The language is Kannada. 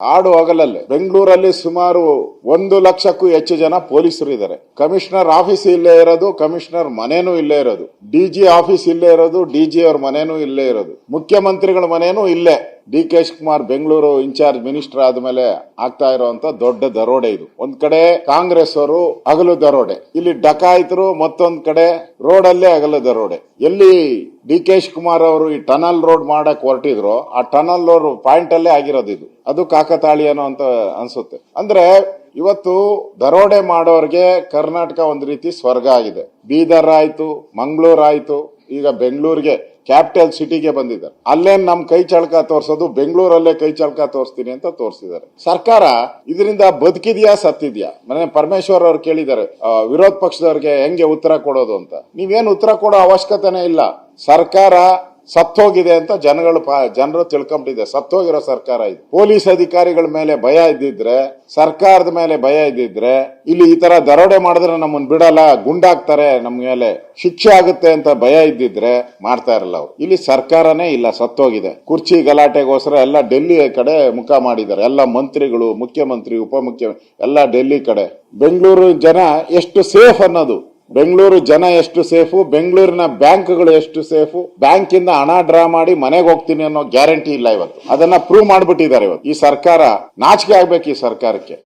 ಆಡು ಹಗಲಲ್ಲಿ. ಬೆಂಗಳೂರಲ್ಲಿ ಸುಮಾರು ಒಂದು ಲಕ್ಷಕ್ಕೂ ಹೆಚ್ಚು ಜನ ಪೊಲೀಸರು ಇದ್ದಾರೆ. ಕಮಿಷನರ್ ಆಫೀಸ್ ಇಲ್ಲೇ ಇರೋದು, ಕಮಿಷನರ್ ಮನೇನೂ ಇಲ್ಲೇ ಇರೋದು. ಡಿಜಿ ಆಫೀಸ್ ಇಲ್ಲೇ ಇರೋದು ಡಿಜಿ ಅವ್ರ ಮನೇನೂ ಇಲ್ಲೇ ಇರೋದು. ಮುಖ್ಯಮಂತ್ರಿಗಳ ಮನೇನೂ ಇಲ್ಲೇ. D K Kumar Bengaluru in charge minister ಆದ್ಮೇಲೆ ಆಗ್ತಾ ಇರುವಂತ ದೊಡ್ಡ ದರೋಡೆ ಇದು. ಒಂದ್ ಕಡೆ ಕಾಂಗ್ರೆಸ್ ಅವರು ಹಗಲು ದರೋಡೆ. ಇಲ್ಲಿ ಡಕಾಯಿತರು ಮತ್ತೊಂದ್ ಕಡೆ ರೋಡ್ ಅಲ್ಲೇ ಹಗಲು ದರೋಡೆ. ಎಲ್ಲಿ ಡಿ ಕೆ ಕುಮಾರ್ ಅವರು ಈ ಟನಲ್ ರೋಡ್ ಮಾಡಕ್ ಹೊರಟಿದ್ರು ಆ ಟನಲ್ ರೋಡ್ ಪಾಯಿಂಟ್ ಅಲ್ಲೇ ಆಗಿರೋದು ಇದು. ಅದು ಕಾಕತಾಳಿಯನೋ ಅಂತ ಅನ್ಸುತ್ತೆ. ಅಂದ್ರೆ ಇವತ್ತು ದರೋಡೆ ಮಾಡೋರಿಗೆ ಕರ್ನಾಟಕ ಒಂದ್ ರೀತಿ ಸ್ವರ್ಗ ಆಗಿದೆ. ಬೀದರ್ ಆಯ್ತು, ಮಂಗಳೂರು ಆಯ್ತು, ಈಗ ಬೆಂಗಳೂರಿಗೆ. ಕ್ಯಾಪಿಟಲ್ ಸಿಟಿಗೆ ಬಂದಿದ್ದಾರೆ. ಅಲ್ಲೇನ್ ನಮ್ ಕೈ ಚಳಕ ತೋರಿಸೋದು, ಬೆಂಗಳೂರಲ್ಲೇ ಕೈ ಚಳಕ ತೋರಿಸ್ತೀನಿ ಅಂತ ತೋರಿಸಿದ್ದಾರೆ. ಸರ್ಕಾರ ಇದರಿಂದ ಬದುಕಿದ್ಯಾ, ಸತ್ತಿದ್ಯಾ? ಮನೆ ಪರಮೇಶ್ವರ್ ಅವ್ರು ಕೇಳಿದ್ದಾರೆ ವಿರೋಧ ಪಕ್ಷದವ್ರಿಗೆ ಹೆಂಗೆ ಉತ್ತರ ಕೊಡೋದು ಅಂತ. ನೀವೇನು ಉತ್ತರ ಕೊಡೋ ಅವಶ್ಯಕತೆನೇ ಇಲ್ಲ. ಸರ್ಕಾರ ಸತ್ತೋಗಿದೆ ಅಂತ ಜನಗಳು ಜನರು ತಿಳ್ಕೊಂಬಿಟ್ಟಿದೆ. ಸತ್ತೋಗಿರೋ ಸರ್ಕಾರ ಇದು. ಪೊಲೀಸ್ ಅಧಿಕಾರಿಗಳ ಮೇಲೆ ಭಯ ಇದ್ದಿದ್ರೆ, ಸರ್ಕಾರದ ಮೇಲೆ ಭಯ ಇದ್ದಿದ್ರೆ, ಇಲ್ಲಿ ಈ ತರ ದರೋಡೆ ಮಾಡಿದ್ರೆ ನಮ್ಮನ್ನ ಬಿಡಲ್ಲ ಗುಂಡಾಕ್ತಾರೆ ನಮ್ ಮೇಲೆ ಶಿಕ್ಷೆ ಆಗುತ್ತೆ ಅಂತ ಭಯ ಇದ್ದಿದ್ರೆ ಮಾಡ್ತಾ ಇರಲ್ಲ ಅವ್ರು. ಇಲ್ಲಿ ಸರ್ಕಾರನೇ ಇಲ್ಲ, ಸತ್ತೋಗಿದೆ. ಕುರ್ಚಿ ಗಲಾಟೆಗೋಸ್ಕರ ಎಲ್ಲ ಡೆಲ್ಲಿ ಕಡೆ ಮುಖ ಮಾಡಿದ್ದಾರೆ. ಎಲ್ಲ ಮಂತ್ರಿಗಳು, ಮುಖ್ಯಮಂತ್ರಿ, ಉಪಮುಖ್ಯ, ಎಲ್ಲ ಡೆಲ್ಲಿ ಕಡೆ. ಬೆಂಗಳೂರು ಜನ ಎಷ್ಟು ಸೇಫ್ ಅನ್ನೋದು. ಬೆಂಗಳೂರು ಜನ ಎಷ್ಟು ಸೇಫು, ಬೆಂಗಳೂರಿನ ಬ್ಯಾಂಕ್ಗಳು ಎಷ್ಟು ಸೇಫು ಬ್ಯಾಂಕ್ ಇಂದ ಹಣ ಡ್ರಾ ಮಾಡಿ ಮನೆಗೆ ಹೋಗ್ತೀನಿ ಅನ್ನೋ ಗ್ಯಾರಂಟಿ ಇಲ್ಲ ಇವತ್ತು. ಅದನ್ನ ಪ್ರೂವ್ ಮಾಡ್ಬಿಟ್ಟಿದ್ದಾರೆ ಇವತ್ತು. ಈ ಸರ್ಕಾರ ನಾಚಿಕೆ ಆಗ್ಬೇಕು ಈ ಸರ್ಕಾರಕ್ಕೆ.